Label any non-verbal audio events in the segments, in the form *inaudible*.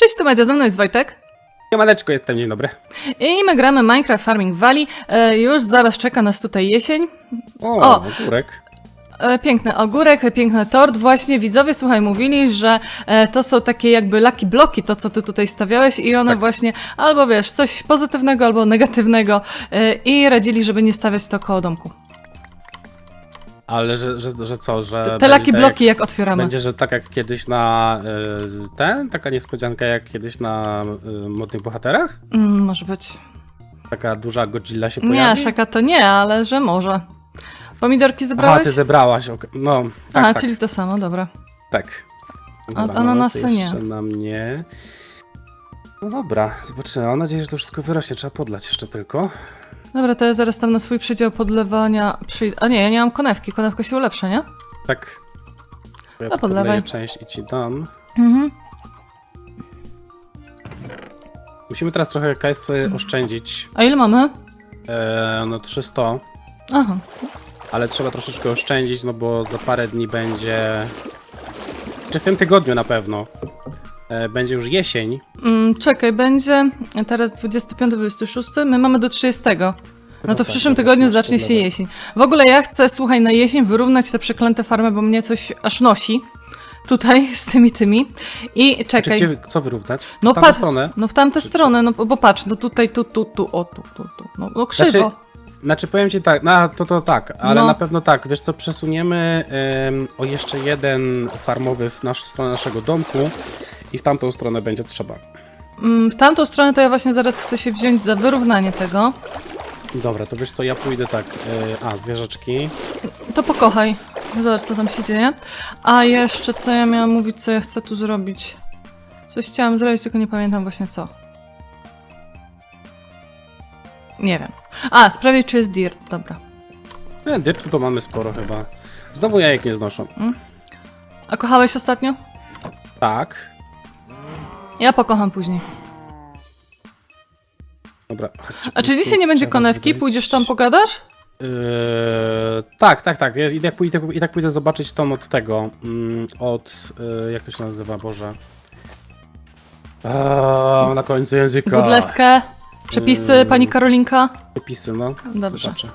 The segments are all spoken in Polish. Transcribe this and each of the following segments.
Cześć, to Madzia, ze mną jest Wojtek. Siemaneczko, jestem, dzień dobry. I my gramy Minecraft Farming Valley. E, już zaraz czeka nas tutaj jesień. O, O! ogórek. E, piękny ogórek, piękny tort. Właśnie widzowie, słuchaj, mówili, że e, to są takie jakby lucky bloki, to co ty tutaj stawiałeś i one Tak. właśnie albo wiesz, coś pozytywnego, albo negatywnego e, i radzili, żeby nie stawiać to koło domku. Ale że, że, że co, że... Te lucky tak bloki Jak, jak otwieramy. będzie, że tak jak kiedyś na y, ten, taka niespodzianka jak kiedyś na y, modnych bohaterach? Mm, może być. Taka duża Godzilla się Nie, pojawi? szaka to nie, ale że może. Pomidorki Aha, zebrałeś? ty zebrałaś, okej. no. Tak, Aha, tak, czyli to samo, dobra. tak. A- Dobra, ananasy no, nie. jeszcze na mnie. No dobra, zobaczymy. Mam nadzieję, że to wszystko wyrośnie. Trzeba podlać jeszcze tylko. Dobra, to ja zaraz tam na swój przedział podlewania przyjdę. A nie, ja nie mam konewki, konewka się ulepsza, nie? Tak. Ja No, podlewaj. część i ci dam. Mhm. Musimy teraz trochę kasy oszczędzić. A ile mamy? E, no 300. Aha. ale trzeba troszeczkę oszczędzić, no bo za parę dni będzie. Czy w tym tygodniu na pewno. E, będzie już jesień. Mm, czekaj, będzie teraz 25-26, my mamy do 30. No to w tak, przyszłym dobra, tygodniu zacznie się jesień. W ogóle ja chcę, słuchaj, na jesień wyrównać te przeklęte farmy, bo mnie coś aż nosi. Tutaj *laughs* z tymi tymi. I Czy czekaj. gdzie, wy- co wyrównać? No w tamtą stronę. No w tamtę stronę, no bo patrz, no tutaj, tu, tu, tu, o, tu, tu, tu. No, no krzywo. Znaczy, Znaczy powiem ci tak, no to to tak, ale No. na pewno tak, wiesz co, przesuniemy em, o jeszcze jeden farmowy w, nasz, w stronę naszego domku i w tamtą stronę będzie trzeba. Mm, w tamtą stronę to ja właśnie zaraz chcę się wziąć za wyrównanie tego. Dobra, to wiesz co, ja pójdę tak, e, a zwierzaczki, To pokochaj. Zobacz, co tam się dzieje. A jeszcze, co ja miałam mówić, co ja chcę tu zrobić. Coś chciałam zrobić, tylko nie pamiętam właśnie co. Nie wiem. A, sprawić, czy jest dirt. Dobra. e, dyrtu to mamy sporo chyba. Znowu jajek nie znoszą. A kochałeś ostatnio? Tak, Ja pokocham później. dobra. chodźcie, A czy dzisiaj nie będzie trzeba konewki? Pójdziesz tam, pogadasz? Yy, tak, tak, tak. Ja i tak, pójdę, I tak pójdę zobaczyć tą od tego. mm, Od. Yy, jak to się nazywa, Boże. A, na końcu języka. Budleskę? Przepisy, Ym. pani Karolinka? Opisy, no. Dobrze. Zobaczę.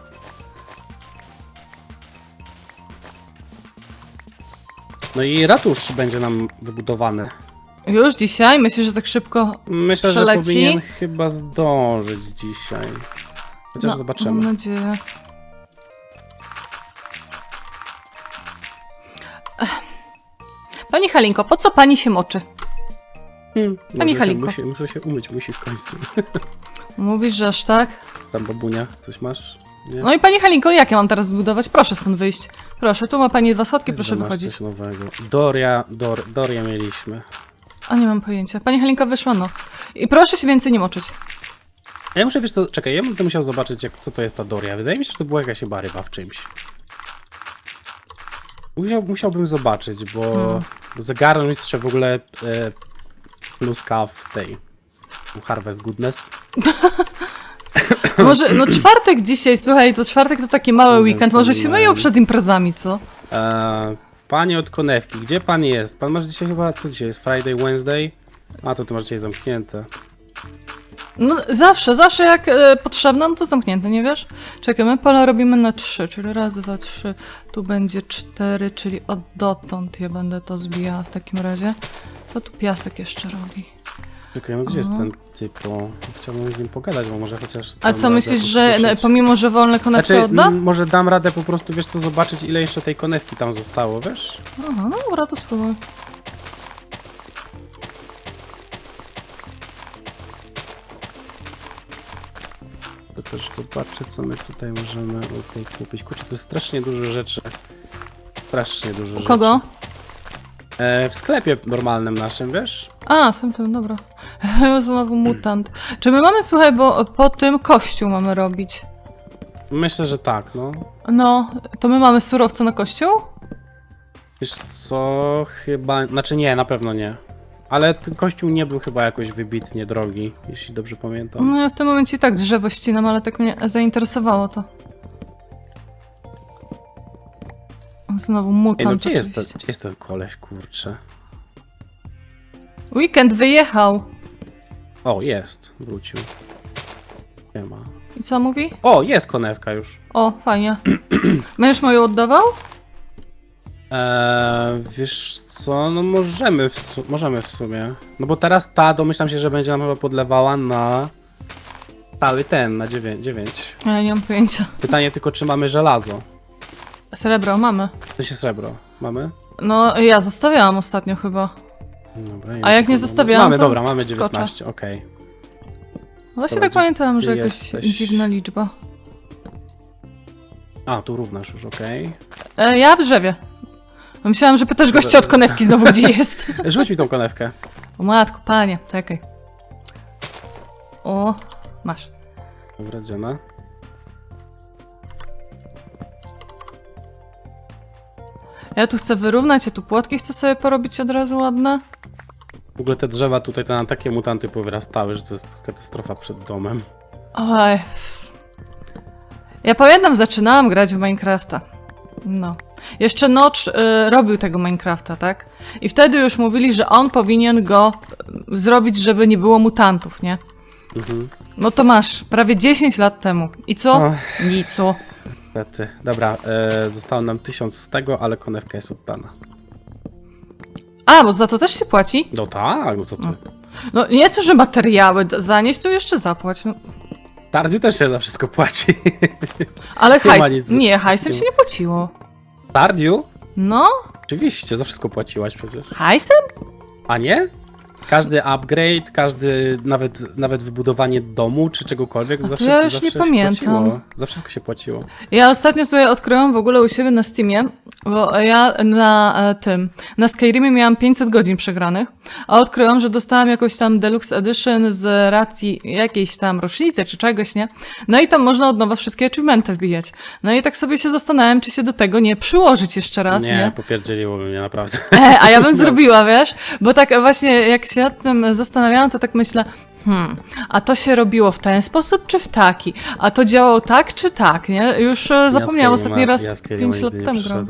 No i ratusz będzie nam wybudowany. Już dzisiaj? Myślisz, że tak szybko? Myślę, że Przeleci? powinien chyba zdążyć dzisiaj. Chociaż No, zobaczymy. Mam nadzieję. Pani Halinko, po co pani się moczy? Hmm, Pani muszę się- Halinko. Musi, muszę się umyć, musi w końcu. *laughs* Mówisz, że aż tak? Tam babunia, coś masz? Nie? No i pani Halinko, jak ja mam teraz zbudować? Proszę stąd wyjść. Proszę, tu ma pani dwa schodki, proszę Że masz wychodzić. Coś nowego. Doria, Dor, Doria mieliśmy. A nie mam pojęcia. Pani Halinka wyszła, no. I proszę się więcej nie moczyć. A ja muszę, wiesz co, czekaj, ja będę musiał zobaczyć, jak, co to jest ta Doria. Wydaje mi się, że to była jakaś chyba ryba w czymś. Musiał, musiałbym zobaczyć, bo Hmm. zegar mistrze w ogóle e, pluska w tej Harvest Goodness. *laughs* Może, no czwartek dzisiaj, słuchaj, to czwartek to taki mały weekend. Może się myją przed imprezami, co? E, panie od konewki, gdzie pan jest? Pan masz dzisiaj chyba, co dzisiaj jest? Friday, Wednesday? A, to ty masz dzisiaj zamknięte. No zawsze, zawsze jak e, potrzebne, no to zamknięte, nie wiesz? Czekaj, my pola robimy na trzy, czyli raz, dwa, trzy, tu będzie cztery, czyli od dotąd ja będę to zbijała w takim razie. To tu piasek jeszcze robi. Czekaj, no gdzie jest ten typo? Chciałbym z nim pogadać, bo może chociaż... A dam co radę myślisz, że e, pomimo, że wolne konewkę Znaczy, odda? m, może dam radę po prostu, wiesz co, zobaczyć ile jeszcze tej konewki tam zostało, wiesz? Aha, no dobra, to spróbuj. To też zobaczę, co my tutaj możemy o tej kupić. Kurczę, to jest strasznie dużo rzeczy. Strasznie dużo U rzeczy. kogo? E, w sklepie normalnym naszym, wiesz? A, w tym, dobra. *laughs* Znowu mutant. Czy my mamy, słuchaj, bo po tym kościół mamy robić. Myślę, że tak, no. No, to my mamy surowce na kościół? Wiesz co, chyba... Znaczy nie, na pewno nie. Ale ten kościół nie był chyba jakoś wybitnie drogi, jeśli dobrze pamiętam. No ja w tym momencie i tak drzewo ścinam, ale tak mnie zainteresowało to. Znowu mutant Ej, no gdzie jest, oczywiście. gdzie jest ten koleś, kurczę? Weekend wyjechał. O, jest. Wrócił. Nie ma. I co mówi? O, jest konewka już. O, fajnie. *clears throat* Będziesz moją oddawał? Eee, wiesz co, no możemy w, su- możemy w sumie. No bo teraz ta domyślam się, że będzie nam chyba podlewała na cały ten, na 9. 9. Ja nie mam pojęcia. Pytanie tylko, czy mamy żelazo? Srebro mamy. To się srebro. Mamy? No, ja zostawiałam ostatnio chyba. Dobra, A jak nie to- zostawiałam, Mamy, to dobra, mamy skoczę. 19, okej. Właśnie Dobra, tak pamiętałam, że jakaś jesteś? dziwna liczba. A, tu równasz już, okej. E, ja w drzewie. Myślałam, że pytasz gościa od konewki znowu, gdzie *laughs* jest. Rzuć mi tą konewkę. O matko, panie, czekaj. O, masz. Dobra, dziena. Ja tu chcę wyrównać, ja tu płotki chcę sobie porobić od razu ładne. W ogóle te drzewa tutaj to nam takie mutanty powyrastały, że to jest katastrofa przed domem. Oj. Ja pamiętam, zaczynałam grać w Minecrafta. No. Jeszcze Notch y, robił tego Minecrafta, tak? I wtedy już mówili, że on powinien go y, zrobić, żeby nie było mutantów, nie? Mhm. No to masz, prawie 10 lat temu. I co? O. Nico. Niestety. Dobra, e, zostało nam 1000 z tego, ale konewka jest oddana. A, bo za to też się płaci? No tak, no co ty. No nie to, że materiały d- zanieść, to jeszcze zapłać. No. Tardziu też się za wszystko płaci. Ale *laughs* Nie ma hajs... nic. Nie, hajsem Nie się nie płaciło. Tardiu? No, Oczywiście, za wszystko płaciłaś przecież. hajsem? A nie? Każdy upgrade, każdy, nawet, nawet wybudowanie domu czy czegokolwiek, A to zawsze, ja już zawsze nie się pamiętam. Płaciło. Za wszystko się płaciło. Ja ostatnio sobie odkryłam w ogóle u siebie na Steamie, bo ja na e, tym, na Skyrimie miałam 500 godzin przegranych, a odkryłam, że dostałam jakąś tam Deluxe Edition z racji jakiejś tam rocznicy czy czegoś, nie? No i tam można od nowa wszystkie achievementy wbijać. No i tak sobie się zastanawiam, czy się do tego nie przyłożyć jeszcze raz, nie? nie, popierdzieliłoby mnie naprawdę. E, a ja bym *laughs* zrobiła, wiesz? Bo tak właśnie jak się nad tym zastanawiałam, to tak myślę, hmm, a to się robiło w ten sposób czy w taki? A to działało tak czy tak, nie? Już e, zapomniałam ostatni raz ja Skyrima 5 lat temu grałam.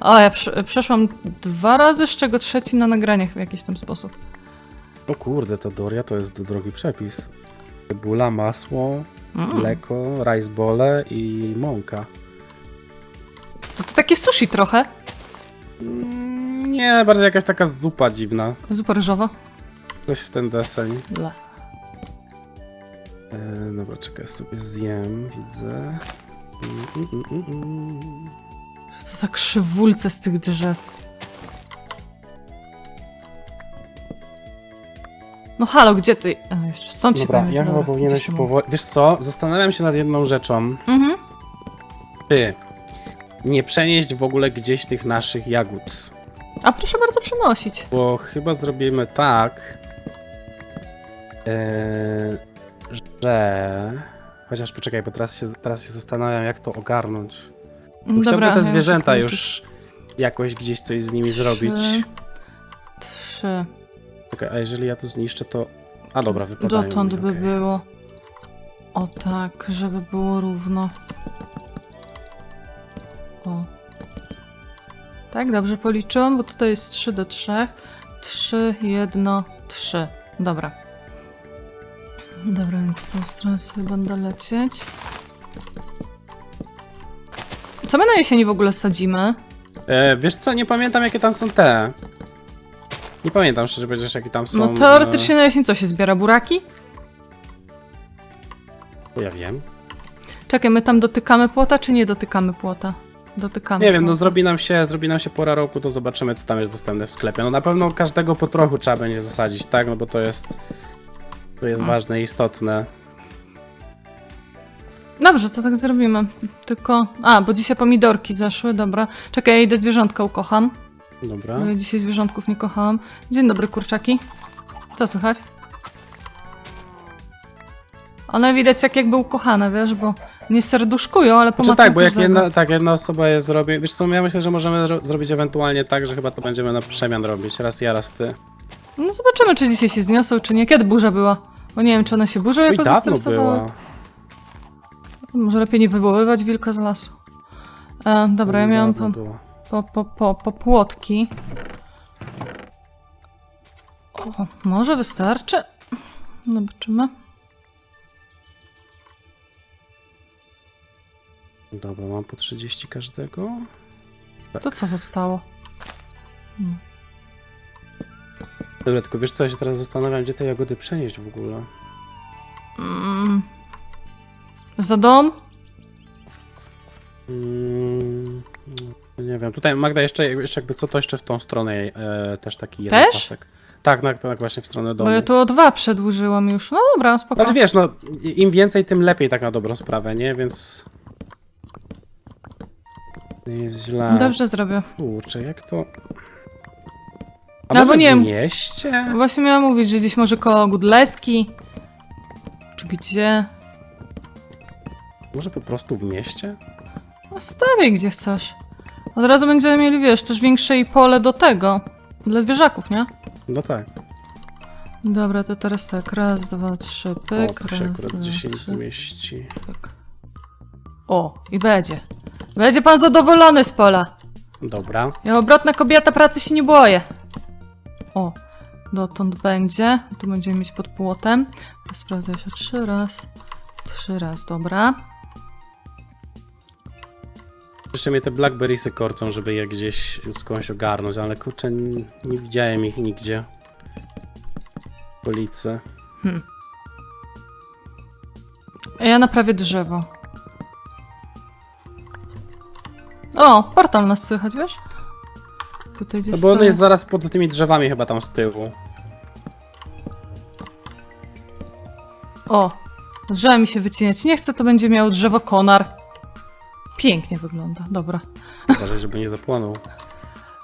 O, ja prze, przeszłam dwa razy, z czego trzeci na nagraniach w jakiś tam sposób. O kurde, ta Doria to jest drogi przepis. Cebula, masło, Mm. mleko, rice bole i mąka. To, to takie sushi trochę. Mm, Nie, bardziej jakaś taka zupa dziwna. Zupa ryżowa. Coś w ten deseń. Le. E, dobra, czekaj, sobie zjem, widzę. Mm, mm, mm, mm. Co za krzywulce z tych drzew. No halo, gdzie ty? A, jeszcze stąd się Dobra, ja chyba dobra, powinienem gdzieś się powoli... Wiesz co, zastanawiam się nad jedną rzeczą. Mhm. Czy nie przenieść w ogóle gdzieś tych naszych jagód? A proszę bardzo przenosić. Bo chyba zrobimy tak, e, że... Chociaż poczekaj, bo teraz się, teraz się zastanawiam, jak to ogarnąć. Bo chciałbym te zwierzęta już jakoś gdzieś coś z nimi Trzy. zrobić. Trzy. Czekaj, a jeżeli ja to zniszczę, to... A dobra, wypadają Dotąd mi, by okej. było. O tak, żeby było równo. O. Tak, dobrze policzyłam, bo tutaj jest 3 do 3. 3, 1, 3. Dobra. Dobra, więc z tą stronę sobie będę lecieć. Co my na jesieni w ogóle sadzimy? E, wiesz co, nie pamiętam jakie tam są te. Nie pamiętam szczerze powiedziawszy jakie tam są. No teoretycznie na jesień co się zbiera? Buraki? E, ja wiem. Czekaj, my tam dotykamy płota, czy nie dotykamy płota? Dotykamy. Nie wiem, no zrobi nam się, zrobi nam się pora roku, to zobaczymy co tam jest dostępne w sklepie. No na pewno każdego po trochu trzeba będzie zasadzić, tak? No bo to jest. To jest Mm. ważne i istotne. Dobrze, to tak zrobimy. Tylko. A, bo dzisiaj pomidorki zeszły, dobra. Czekaj, ja idę zwierzątka ukocham. Dobra. Bo ja dzisiaj zwierzątków nie kochałam. Dzień dobry, kurczaki. Co słychać? One widać jak jakby ukochane, wiesz, bo nie serduszkują, ale Znaczy pomacam tak, bo jak każdego. jedna, tak, jedna osoba je zrobi. Wiesz co, ja myślę, że możemy zro zrobić ewentualnie tak, że chyba to będziemy na przemian robić. Raz ja, raz ty. No zobaczymy, czy dzisiaj się zniosą, czy nie. Kiedy burza była? Bo nie wiem, czy one się burzą jako była. Może lepiej nie wywoływać wilka z lasu. E, dobra, ja miałam po, po, po, po, po płotki. O, może wystarczy? Zobaczymy. Dobra, mam po 30 każdego. To co zostało? Dobra, tylko wiesz co, ja się teraz zastanawiam, gdzie te jagody przenieść w ogóle. Mm. Za dom? Mm, nie wiem, tutaj Magda jeszcze, jeszcze jakby co, to jeszcze w tą stronę e, też taki jeden Też? pasek. Tak, tak, tak, właśnie w stronę domu. Bo ja tu o dwa przedłużyłam już. No dobra, spoko. Znaczy wiesz, no im więcej, tym lepiej tak na dobrą sprawę, nie? Więc... Nie jest źle. Dobrze zrobię. Kurczę, jak to... A Albo może nie w wiem. mieście? Właśnie miałam mówić, że gdzieś może koło Gudleski. Czy gdzie? Może po prostu w mieście? No stawiaj gdzie chcesz. Od razu będziemy mieli, wiesz, też większe i pole do tego. Dla zwierzaków, nie? No tak. Dobra, to teraz tak. Raz, dwa, trzy, O, pyk. tu się raz, akurat dwa, 10 trzy, zmieści. pyk. O, i będzie. Będzie pan zadowolony z pola. Dobra. Ja obrotna kobieta, pracy się nie boję. O, dotąd będzie. Tu będziemy mieć pod płotem. Sprawdzę się trzy raz. Trzy raz, dobra. Jeszcze mnie te blackberrysy korcą, żeby je gdzieś skądś ogarnąć, ale kurczę, nie, nie widziałem ich nigdzie. W okolicy. A ja naprawię drzewo. O, portal nas słychać, wiesz? Tutaj gdzieś No bo on jest zaraz pod tymi drzewami chyba tam z tyłu. O, drzewa mi się wycinać nie chcę, to będzie miał drzewo konar. Pięknie wygląda, dobra. Uważaj, żeby nie zapłonął.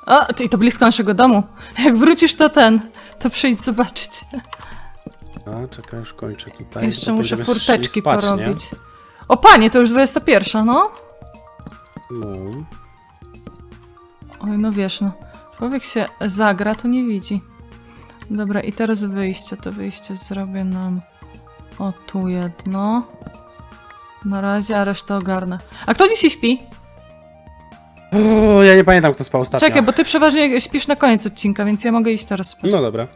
A, ty, to blisko naszego domu. Jak wrócisz, to ten, to przyjdź zobaczyć. A, czekaj, już kończę tutaj. Jeszcze To muszę będziemy szli furteczki spać, porobić. O panie, to już 21, no. Nie? No. Oj, no wiesz, no. Człowiek się zagra, to nie widzi. Dobra, i teraz wyjście. To wyjście zrobię nam o tu jedno. Na razie, a resztę ogarnę. A kto dzisiaj śpi? O, ja nie pamiętam, kto spał ostatnio. Czekaj, bo ty przeważnie śpisz na koniec odcinka, więc ja mogę iść teraz spać. No dobra.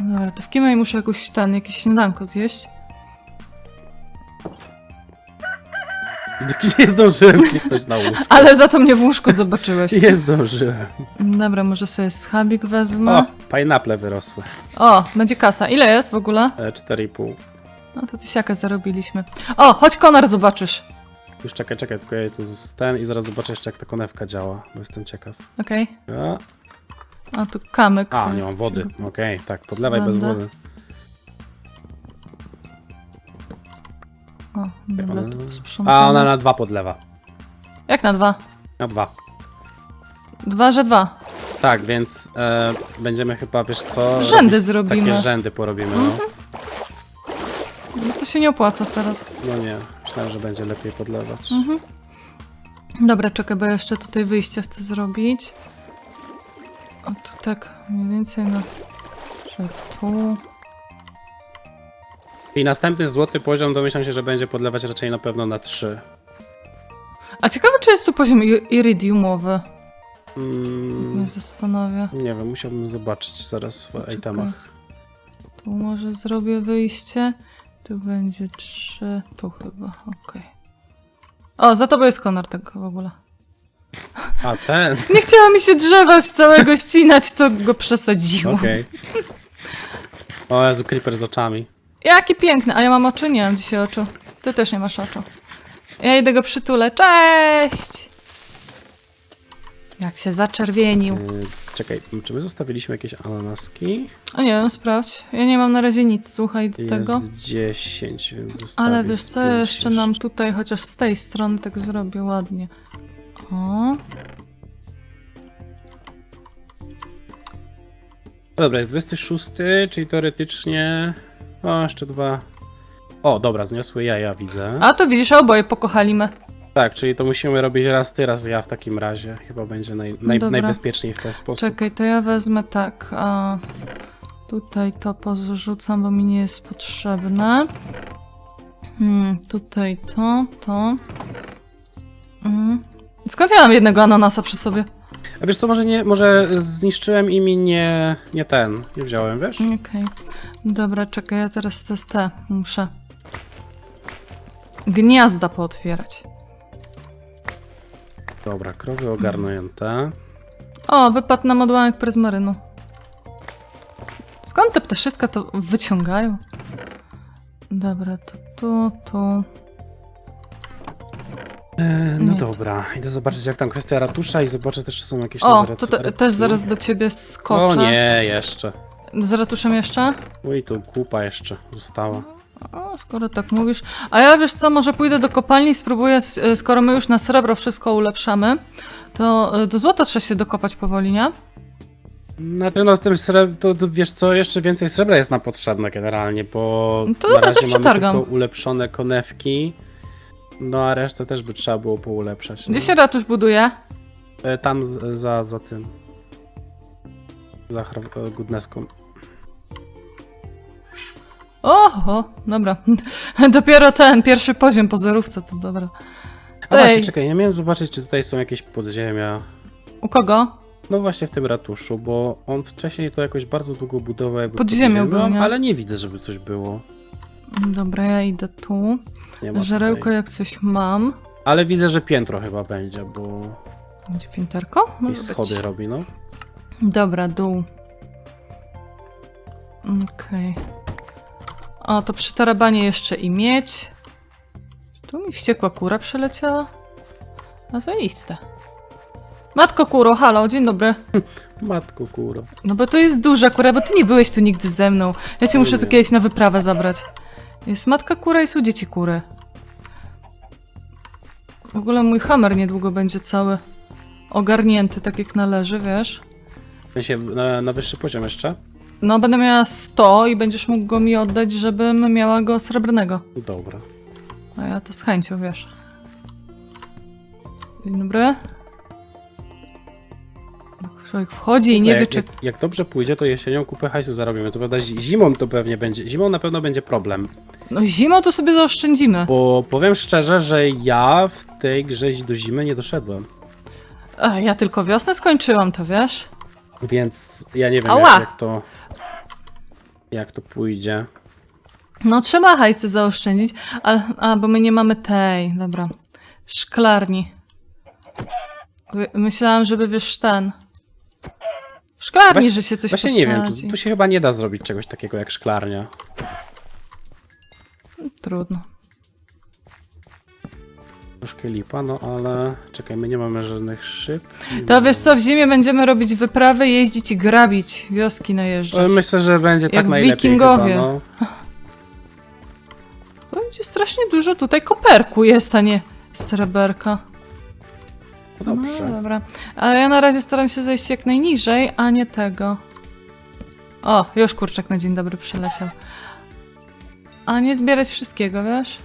Dobra, to w kimej muszę jakoś ten, jakieś śniadanko zjeść. Nie zdążyłem kliknąć na łóżko. *laughs* Ale za to mnie w łóżku zobaczyłeś. Nie zdążyłem. Dobra, może sobie schabik O, wezmę. pineapple wyrosły. O, będzie kasa. Ile jest w ogóle? E, 4,5. No to tysiaka zarobiliśmy. O, chodź konar zobaczysz. Już czekaj, czekaj, tylko ja tu z- ten i zaraz zobaczę jeszcze jak ta konewka działa, bo jestem ciekaw. Okej. A, A tu kamyk. a nie mam wody. Okej, tak, podlewaj bez Będę. wody. Dobra, Ona- tu A ona na dwa podlewa. Jak na dwa? Na dwa. Dwa, że dwa. Tak, więc e, będziemy chyba, wiesz co? Rzędy robić zrobimy. Mhm. Takie rzędy porobimy, no. No to się nie opłaca teraz. No nie, myślałem, że będzie lepiej podlewać. Mhm. Dobra, czekaj, bo ja jeszcze tutaj wyjście chcę zrobić. O, tu tak mniej więcej na... Że tu... I następny złoty poziom domyślam się, że będzie podlewać raczej na pewno na trzy. A ciekawe, czy jest tu poziom i- iridiumowy? Mm, Mnie zastanawia. nie wiem, musiałbym zobaczyć zaraz w Poczekaj. itemach. Tu może zrobię wyjście. Tu będzie trzy. Tu chyba, okej. O, za tobą jest konar tego w ogóle. A, ten? *laughs* Nie chciała mi się drzewa z całego ścinać, to go przesadziło. Okej. O Jezu, creeper z oczami. Jaki piękny, a ja mam oczy? Nie mam dzisiaj oczu. Ty też nie masz oczu. Ja idę go przytulę. Cześć! Jak się zaczerwienił. Yy, czekaj, czy my zostawiliśmy jakieś ananaski? O nie wiem, sprawdź. Ja nie mam na razie nic, słuchaj do Jest tego. 10, więc zostawię Ale wiesz z co, pięć jeszcze nam tutaj, chociaż z tej strony tak zrobię ładnie. O, Dobra, jest 26, czyli teoretycznie... O, jeszcze dwa... O, dobra, zniosły jaja, widzę. a to widzisz, oboje pokochaliśmy. Tak, czyli to musimy robić raz ty, raz ja w takim razie. Chyba będzie naj, naj, Dobra. najbezpieczniej w ten sposób. Czekaj, to ja wezmę tak, a tutaj to pozrzucam, bo mi nie jest potrzebne. Hmm, tutaj to, to. Mm. Skąd ja mam jednego ananasa przy sobie? A wiesz co, może nie, może zniszczyłem i mi nie, nie ten, nie wziąłem, wiesz? Okej. Dobra, czekaj, ja teraz te, te muszę. Gniazda pootwierać. Dobra, krowy ogarnięte. O, wypadł nam odłamek pryzmarynu. Skąd te ptaszyska to wyciągają? Dobra, to tu, tu. E, no Nie, dobra, idę zobaczyć jak tam kwestia ratusza i zobaczę też, czy są jakieś O, nowe to te, też zaraz do ciebie skoczę. O nie, jeszcze. Z ratuszem jeszcze? Oj, tu kupa jeszcze została. O, skoro tak mówisz. A ja wiesz co, może pójdę do kopalni i spróbuję, s- e, skoro my już na srebro wszystko ulepszamy, to e, do złota trzeba się dokopać powoli, nie? Znaczy no z tym srebrem, to, to wiesz co, jeszcze więcej srebra jest nam potrzebne generalnie, bo No to na dobra, razie też mamy przetargam. tylko ulepszone konewki. No a resztę też by trzeba było poulepszać. Gdzie no. się ratusz buduje? E, Tam z, za, za tym. Za Hra- e, Goodnesską. Oho, dobra. *laughs* Dopiero ten pierwszy poziom po zerówce, to dobra. A właśnie, czekaj, ja miałem zobaczyć, czy tutaj są jakieś podziemia. U kogo? No właśnie w tym ratuszu, bo on wcześniej to jakoś bardzo długo budował jakby Pod ziemią był, nie? ale nie widzę, żeby coś było. Dobra, ja idę tu. Nie ma Żarełko tutaj. jak coś mam. Ale widzę, że piętro chyba będzie, bo Będzie pięterko? jakieś Może być. schody robi, no. Dobra, dół. Okej. O, to przy tarabanie jeszcze i mieć. Tu mi wściekła kura przeleciała. A zaiste. Matko kuro, halo, dzień dobry. *laughs* Matko kuro. No bo to jest duża kura, bo ty nie byłeś tu nigdy ze mną. Ja cię muszę tu kiedyś na wyprawę zabrać. Jest matka kura i są dzieci kury. W ogóle mój hammer niedługo będzie cały ogarnięty, tak jak należy, wiesz? Sensie na, na wyższy poziom jeszcze? No, będę miała 100 i będziesz mógł go mi oddać, żebym miała go srebrnego. Dobra. A ja to z chęcią, wiesz. Dzień dobry. Człowiek wchodzi i nie wie, jak, czy... jak, jak dobrze pójdzie, to jesienią kupę hajsu zarobimy. Co prawda zi- zimą to pewnie będzie, zimą na pewno będzie problem. No zimą to sobie zaoszczędzimy. Bo powiem szczerze, że ja w tej grze do zimy nie doszedłem. A, ja tylko wiosnę skończyłam, to wiesz? Więc ja nie wiem Ała! jak, jak to... Jak to pójdzie. No trzeba hajsy zaoszczędzić, ale... A, bo my nie mamy tej, dobra. Szklarni. Myślałam, żeby wiesz ten... W szklarni, że się coś Właśnie nie wiem, tu, tu się chyba nie da zrobić czegoś takiego jak szklarnia. Trudno. Troszkę lipa, no ale... Czekaj, my nie mamy żadnych szyb. To wiesz co, w zimie będziemy robić wyprawy, jeździć i grabić, wioski najeżdżać. Ale Myślę, że będzie tak Jak najlepiej wikingowie. chyba, no. *laughs* Będzie strasznie dużo tutaj koperku jest, a nie sreberka. No Dobrze. No dobra. Ale ja na razie staram się zejść jak najniżej, a nie tego. O, już kurczak na dzień dobry przyleciał. A nie zbierać wszystkiego, wiesz?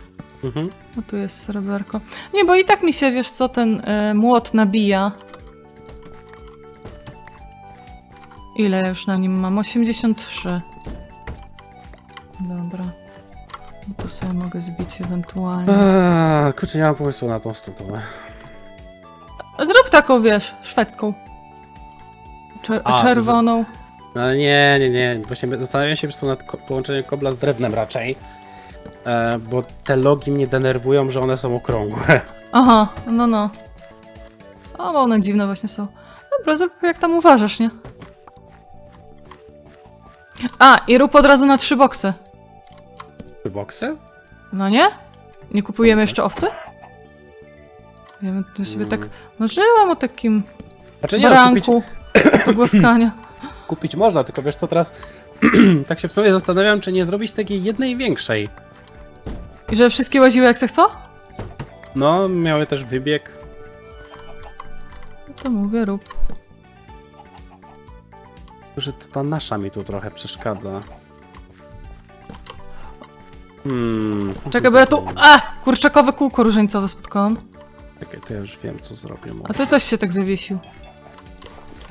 Mhm. No tu jest sreberko. Nie, bo i tak mi się, wiesz co, ten y, młot nabija. Ile ja już na nim mam? 83. Dobra. No tu sobie mogę zbić ewentualnie. Eee, kurczę, nie mam pomysłu na tą studowę. Zrób taką, wiesz, szwedzką. Czer- A, czerwoną. No ale nie, nie, nie. Właśnie zastanawiam się po prostu nad ko- połączeniem kobla z drewnem raczej. E, bo te logi mnie denerwują, że one są okrągłe. *laughs* Aha, no no. O, bo one dziwne właśnie są. Dobra, zrób jak tam uważasz, nie? A, i rób od razu na trzy boksy. Czy boksy? No nie? Nie kupujemy jeszcze owcy? Ja bym tu sobie tak marzyłam o takim Znaczy nie, no, kupić, baranku do głaskania. *coughs* kupić można, tylko wiesz co teraz... *clears throat* tak się w sumie zastanawiam, czy nie zrobić takiej jednej większej. I że wszystkie łaziły jak se chcą? No, miały też wybieg. No to mówię, rób. Że to ta nasza mi tu trochę przeszkadza. Hmm. Czekaj, bo ja tu... A! Kurczakowe kółko różańcowe spotkałam. Czekaj, to ja już wiem, co zrobię. A ty coś się tak zawiesił.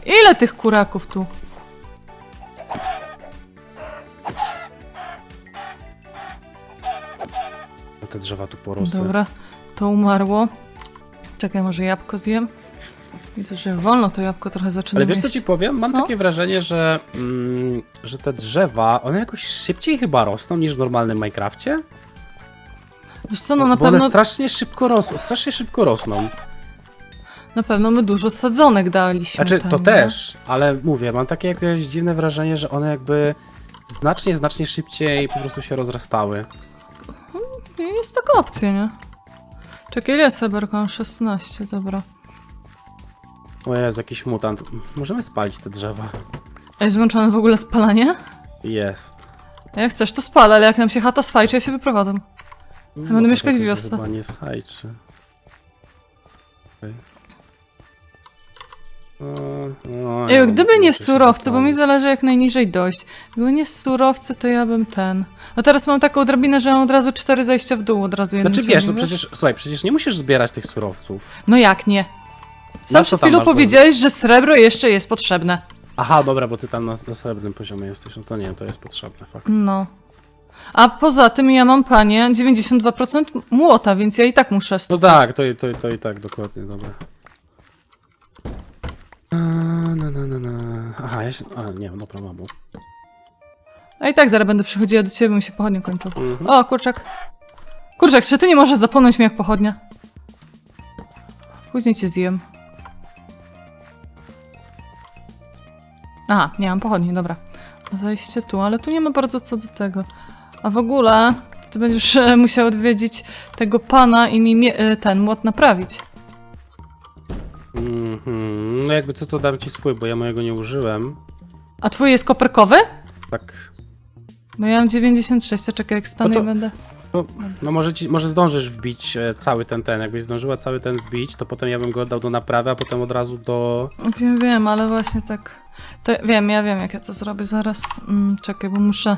Ile tych kuraków tu? Te drzewa tu porosły. Dobra, to umarło. Czekaj, może jabłko zjem? Widzę, że wolno to jabłko trochę zaczyna Ale wiesz co ci powiem? Mam No. takie wrażenie, że, mm, że te drzewa, one jakoś szybciej chyba rosną niż w normalnym Minecrafcie. Wiesz co, no na Bo one pewno, strasznie szybko rosną, strasznie szybko rosną. na pewno my dużo sadzonek daliśmy. Znaczy, tam, to nie? też, ale mówię, mam takie jakieś dziwne wrażenie, że one jakby znacznie, znacznie szybciej po prostu się rozrastały. Jest taka opcja, nie? Czekaj, ile? Mam 16, dobra. O jest jakiś mutant. Możemy spalić te drzewa. A jest włączone w ogóle spalanie? Jest. Jak chcesz, to spal, ale jak nam się chata sfajczy, ja się wyprowadzam. No, będę mieszkać w wiosce. Chyba nie schajczy. Okej. O, o, Ej, gdyby nie surowce, bo mi zależy jak najniżej dojść. Gdyby nie surowce, to ja bym ten. A teraz mam taką drabinę, że mam od razu cztery zejścia w dół, od razu jednym Znaczy wiesz, no przecież, słuchaj, przecież nie musisz zbierać tych surowców. No jak nie? Sam przed chwilą powiedziałeś, że srebro jeszcze jest potrzebne. Aha, dobra, bo ty tam na, na srebrnym poziomie jesteś, no to nie, to jest potrzebne, fakt. No. A poza tym ja mam, panie, 92% młota, więc ja i tak muszę No stukać. tak, to, i- to, i- to i tak, dokładnie, dobra. A, na, na, na, na. Aha, ja się... A, nie, dobra, mam. A i tak zaraz będę przychodziła do ciebie, bo mi się pochodnie kończą. Mhm. O, kurczak. Kurczak, czy ty nie możesz zapłonąć mi jak pochodnia? Później cię zjem. Aha, nie mam pochodni, dobra. Zajście tu, ale tu nie ma bardzo co do tego. A w ogóle ty będziesz e, musiał odwiedzić tego pana i mi e, ten młot naprawić. Mhm. No jakby co, to dam ci swój, bo ja mojego nie użyłem. A twój jest koperkowy? Tak. Bo ja mam 96, a czekaj, jak stanę No to- i będę... No, no może, ci, może zdążysz wbić e, cały ten ten. Jakbyś zdążyła cały ten wbić, to potem ja bym go oddał do naprawy, a potem od razu do. Wiem, wiem, ale właśnie tak. To wiem, ja wiem, jak ja to zrobię zaraz. Mm, czekaj, bo muszę.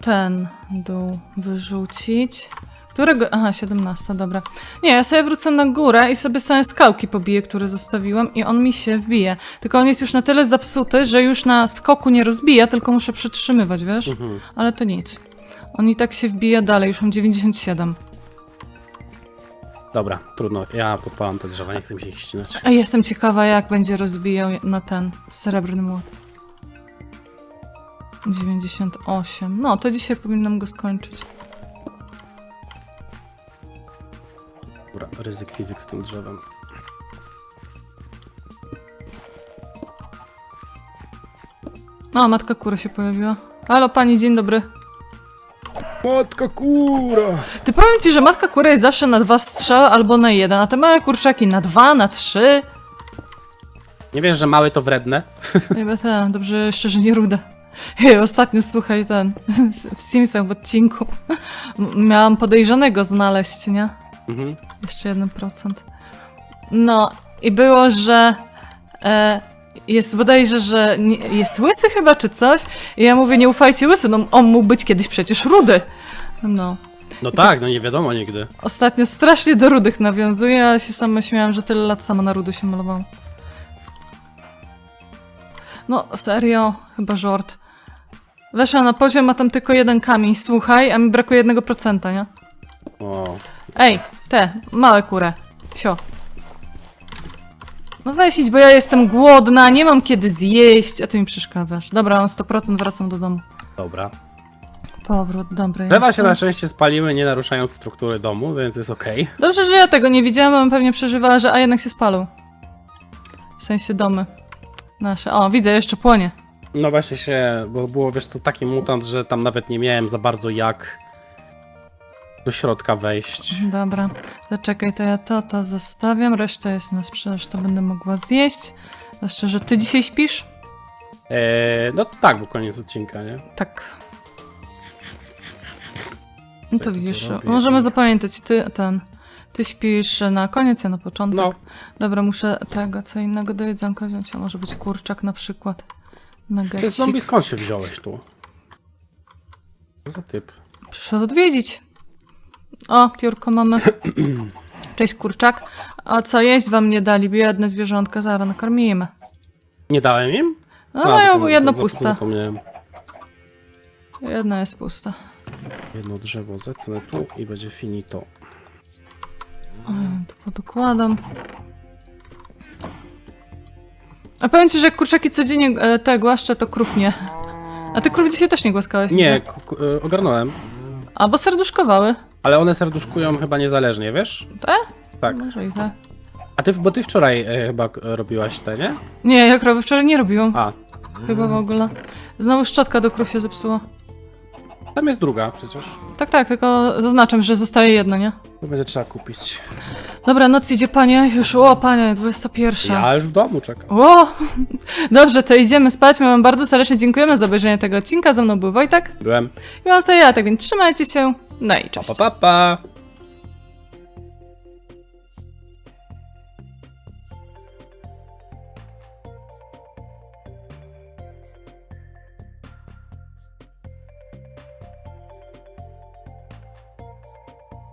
Ten dół wyrzucić. Którego? Aha, 17, dobra. Nie, ja sobie wrócę na górę i sobie same skałki pobiję, które zostawiłam i on mi się wbije. Tylko on jest już na tyle zepsuty, że już na skoku nie rozbija, tylko muszę przytrzymywać, wiesz? Mhm. Ale to nic. On i tak się wbija dalej, już mam 97. Dobra, trudno. Ja podpalam te drzewa, nie chcę mi się ich ścinać. A jestem ciekawa, jak będzie rozbijał na ten srebrny młot. 98. No, to dzisiaj powinnam go skończyć. Dobra, ryzyk fizyk z tym drzewem. O, matka kura się pojawiła. Halo, pani, dzień dobry. Matka kura! Ty powiem ci, że matka kura jest zawsze na dwa strzały albo na jeden, a te małe kurczaki na dwa, na trzy. Nie wiesz, że małe to wredne? Jakby ten, dobrze jeszcze, że nie ruda. Hej, *laughs* ostatnio słuchaj ten, *laughs* w Simsach w odcinku. Miałam podejrzanego znaleźć, nie? Mhm. Jeszcze 1%. No, i było, że e, jest bodajże, że nie, jest łysy chyba, czy coś. I ja mówię, nie ufajcie łysy, no on mógł być kiedyś przecież rudy. No. No tak, no nie wiadomo nigdy. Ostatnio strasznie do rudych nawiązuje, ale się sama śmiałam, że tyle lat sama na rudy się malowałam. No, serio? Chyba żort. Weszła na poziom, ma tam tylko jeden kamień, słuchaj, a mi brakuje jednego procenta, nie? O. Ej, te, małe kurę. Sio. No weź idź, bo ja jestem głodna, nie mam kiedy zjeść, a ty mi przeszkadzasz. Dobra, mam 100%, wracam do domu. Dobra. Powrót, dobra Drzewa się jestem. na szczęście spaliły, nie naruszając struktury domu, więc jest okej. Dobrze, że ja tego nie widziałam, bo bym pewnie przeżywała, że a jednak się spalą. W sensie domy. Nasze. O, widzę, jeszcze płonie. No właśnie się, bo było wiesz co, taki mutant, że tam nawet nie miałem za bardzo jak do środka wejść. Dobra, zaczekaj, to ja to, to zostawiam, reszta jest na sprzedaż, to będę mogła zjeść. Zwłaszcza, że ty dzisiaj śpisz? Eee, no tak, bo koniec odcinka, nie? Tak. No to to widzisz, robię możemy zapamiętać, ty ten, ty śpisz na koniec, ja na początek. No. Dobra, muszę tego, co innego do jedzonka wziąć, a może być kurczak na przykład. Ty Nuggetcik. zombie skąd się wziąłeś tu? Co za typ? Przyszedł odwiedzić. O, piórko mamy. *clears throat* Cześć kurczak. A co jeść wam nie dali? Biedne zwierzątka, zaraz nakarmimy. Nie dałem im? No, A, zapomniałem- jedno zap- puste. Zapomniałem. Jedna jest pusta. Jedno drzewo zetnę tu i będzie finito. Ej, Tu podokładam. A powiem ci, że jak kurczaki codziennie e, te głaszczę, to krów nie. A ty krów dzisiaj też nie głaskałeś? Nie, widzę. ku- ku- y, ogarnąłem. A, bo serduszkowały. Ale one serduszkują chyba niezależnie, wiesz? Te? Tak. Może i te. A ty, bo ty wczoraj e, chyba e, robiłaś te, nie? Nie, ja krowy wczoraj nie robiłam. A, Chyba w ogóle. Znowu szczotka do krów się zepsuła. tam jest druga przecież. Tak, tak, tylko zaznaczam, że zostaje jedna, nie? To będzie trzeba kupić. Dobra, noc idzie, panie. Już, o, panie, 21. Ja już w domu czekam. O! *laughs* Dobrze, to idziemy spać. My wam bardzo serdecznie dziękujemy za obejrzenie tego odcinka. Ze mną był Wojtek Byłem. i mam sobie ja, tak więc trzymajcie się. No i Pa, cześć. pa, pa, pa.